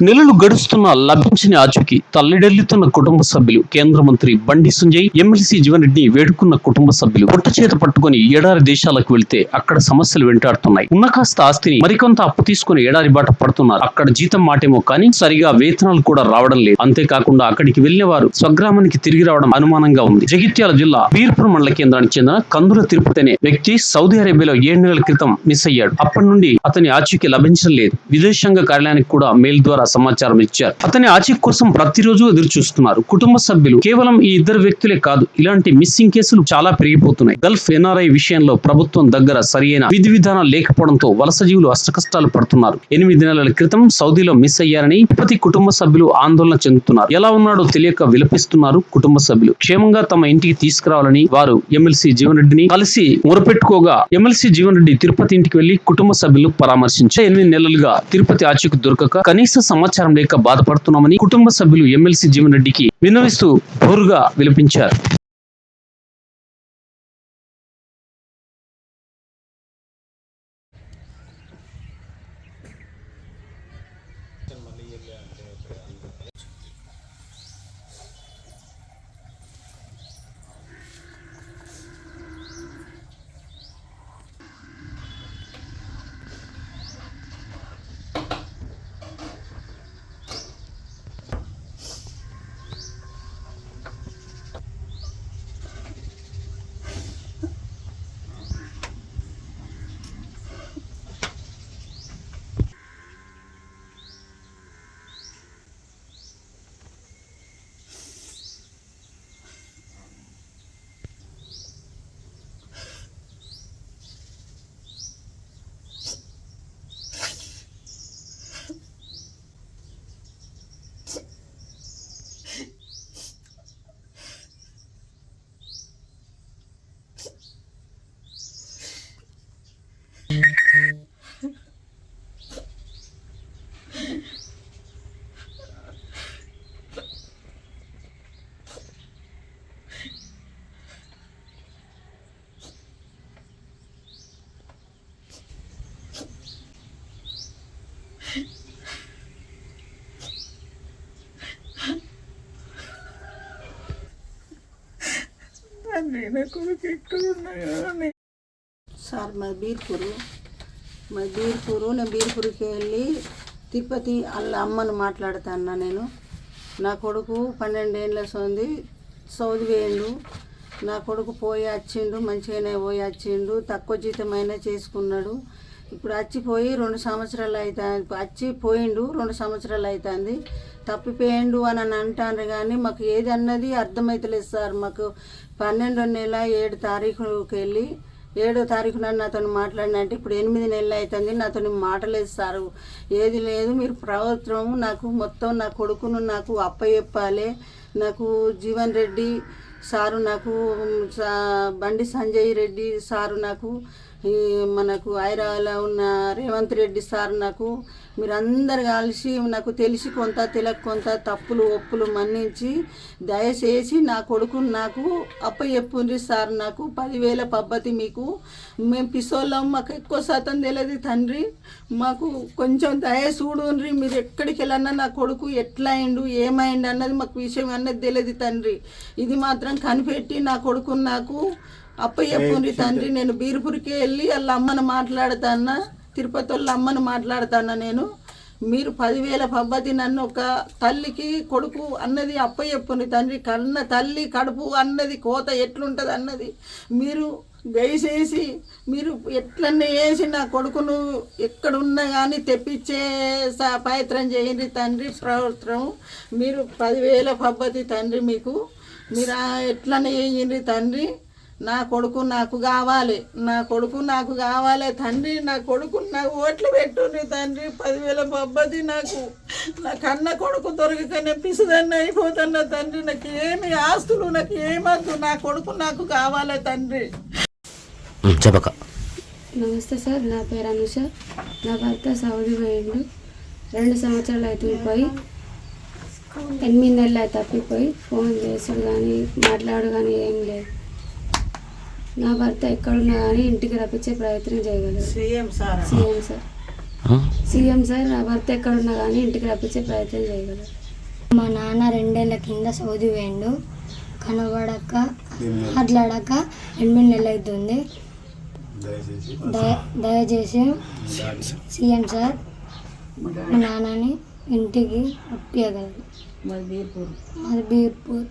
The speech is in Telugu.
నెలలు గడుస్తున్న లభించని ఆచూకీ తల్లిడెల్లుతున్న కుటుంబ సభ్యులు కేంద్ర మంత్రి బండి సంజయ్ ఎమ్మెల్సీ జీవన్ రెడ్డిని వేడుకున్న కుటుంబ సభ్యులు పుట్ట చేత పట్టుకుని ఏడారి దేశాలకు వెళ్తే అక్కడ సమస్యలు వెంటాడుతున్నాయి. ఉన్న కాస్త ఆస్తిని మరికొంత అప్పు తీసుకుని ఏడారి బాట పడుతున్నారు. అక్కడ జీతం మాటేమో కానీ సరిగా వేతనాలు కూడా రావడం లేదు. అంతేకాకుండా అక్కడికి వెళ్ళే వారు స్వగ్రామానికి తిరిగి రావడం అనుమానంగా ఉంది. జగిత్యాల జిల్లా వీర్పురం మండల కేంద్రానికి చెందిన కందుల తిరుపతి అనే వ్యక్తి సౌదీ అరేబియాలో ఏడు నెలల క్రితం మిస్ అయ్యాడు. అప్పటి నుండి అతని ఆచూకీ లభించడం లేదు. విదేశాంగ కార్యాలయానికి కూడా మెయిల్ ద్వారా సమాచారం ఇచ్చారు. అతని ఆచూకీ కోసం ప్రతిరోజు ఎదురు చూస్తున్నారు కుటుంబ సభ్యులు కేవలం ఈ ఇద్దరు వ్యక్తులే కాదు ఇలాంటి మిస్సింగ్ కేసులు చాలా పెరిగిపోతున్నాయి. గల్ఫ్ ఎన్ఆర్ఐ విషయంలో ప్రభుత్వం దగ్గర సరియైన విధి విధానం లేకపోవడంతో వలస జీవులు అష్టకష్టాలు పడుతున్నారు. ఎనిమిది నెలల క్రితం సౌదీలో మిస్ అయ్యారని ప్రతి కుటుంబ సభ్యులు ఆందోళన చెందుతున్నారు. ఎలా ఉన్నాడో తెలియక విలపిస్తున్నారు కుటుంబ సభ్యులు. క్షేమంగా తమ ఇంటికి తీసుకురావాలని వారు ఎమ్మెల్సీ జీవన్ రెడ్డిని కలిసి మొరపెట్టుకోగా ఎమ్మెల్సీ జీవన్ రెడ్డి తిరుపతి ఇంటికి వెళ్ళి కుటుంబ సభ్యులు పరామర్శించారు. ఎనిమిది నెలలుగా తిరుపతి ఆచూకు దొరకక కనీస సమాచారం లేక బాధపడుతున్నామని కుటుంబ సభ్యులు ఎమ్మెల్సీ జీవన్ రెడ్డికి విన్నవిస్తూ బోరుగా విలపించారు. తండ్రి నా కొడుకు ఎక్కడ ఉన్నాయో ఒకసారి సార్ బీర్పూరు. మా బీర్పూరు నేను బీర్పూర్కి వెళ్ళి తిరుపతి వాళ్ళ అమ్మను మాట్లాడుతాను నేను. నా కొడుకు పన్నెండేళ్ళ సోంది సౌది వేయండు. నా కొడుకు పోయి వచ్చిండు మంచిగానే పోయి వచ్చిండు తక్కువ జీతమైనా చేసుకున్నాడు. ఇప్పుడు వచ్చిపోయి రెండు సంవత్సరాలు అవుతుంది వచ్చి పోయిండు రెండు సంవత్సరాలు అవుతుంది తప్పిపోయిండు అని అని అంటాను కానీ మాకు ఏది అన్నది అర్థమవుతలేదు సార్. మాకు పన్నెండో నెల ఏడు తారీఖుకి వెళ్ళి ఏడో తారీఖు నాడు నాతో మాట్లాడినంటే ఇప్పుడు ఎనిమిది నెలలు అవుతుంది నాతో మాటలేదు సార్. ఏది లేదు మీరు ప్రభుత్వం నాకు మొత్తం నా కొడుకును నాకు అప్పచెప్పాలి నాకు జీవన్ రెడ్డి సారు నాకు బండి సంజయ్ రెడ్డి సారు నాకు మనకు ఐరాలో ఉన్న రేవంత్ రెడ్డి సార్ నాకు మీరందరు కలిసి నాకు తెలిసి కొంత తెలక కొంత తప్పులు ఒప్పులు మన్నించి దయచేసి నా కొడుకును నాకు అప్ప చెప్పుండ్రి సార్ నాకు పదివేల పద్ధతి మీకు మేము పిసోళ్ళం మాకు ఎక్కువ శాతం తెలియదు తండ్రి. మాకు కొంచెం దయ చూడుండ్రి మీరు ఎక్కడికి వెళ్ళన్నా నా కొడుకు ఎట్లా అయిండు ఏమైండు అన్నది మాకు విషయం అన్నది తెలియదు తండ్రి. ఇది మాత్రం కనిపెట్టి నా కొడుకు నాకు అప్ప చెప్పుండ్రి తండ్రి నేను బీర్పూర్కి వెళ్ళి వాళ్ళ అమ్మను మాట్లాడతానా? తిరుపతి వాళ్ళ అమ్మను మాట్లాడతానా నేను? మీరు పదివేల పద్ధతి నన్ను ఒక తల్లికి కొడుకు అన్నది అప్ప చెప్పుండ్రి తండ్రి కన్న తల్లి కడుపు అన్నది కోత ఎట్లుంటుంది అన్నది. మీరు దయచేసి మీరు ఎట్లన్నా వేసి నా కొడుకును ఎక్కడున్నా కానీ తెప్పించే ప్రయత్నం చేయండి తండ్రి ప్రభుత్వం మీరు పదివేల పద్ధతి తండ్రి మీకు. మీరు ఆ ఎట్లన్నా చేయండి తండ్రి. నా కొడుకు నాకు కావాలి నా కొడుకు నాకు కావాలి తండ్రి నా కొడుకు నాకు ఓట్లు పెట్టుండ్రి తండ్రి పదివేల పద్ధతి నాకు. నా కన్న కొడుకు దొరకకనే పిసుదన్న అయిపోతున్నా తండ్రి నాకు ఏమి ఆస్తులు నాకు ఏమద్దు నా కొడుకు నాకు కావాలి తండ్రి. చెప్పక. నమస్తే సార్ నా పేరు అనుష. నా భర్త సౌదీ పోయిండు. రెండు సంవత్సరాలు అవుతుంది పోయి ఎనిమిది నెలలు అయితే తప్పిపోయి ఫోన్ చేసుడు కానీ మాట్లాడు కానీ ఏం లేదు. నా భర్త ఎక్కడున్నా కానీ ఇంటికి రప్పించే ప్రయత్నం చేయగలరు CM sir? CM sir. CM sir నా భర్త ఎక్కడున్నా కానీ ఇంటికి రప్పించే ప్రయత్నం చేయగలరు మా నాన్న రెండేళ్ళ కింద సౌదీ పోయిండు కనబడక మాట్లాడక ఎనిమిది నెలలు అవుతుంది దయ- దయచేసి సీఎం సార్ మా నాన్నని ఇంటికి రప్పియగలరు. మరి బీర్పూర్.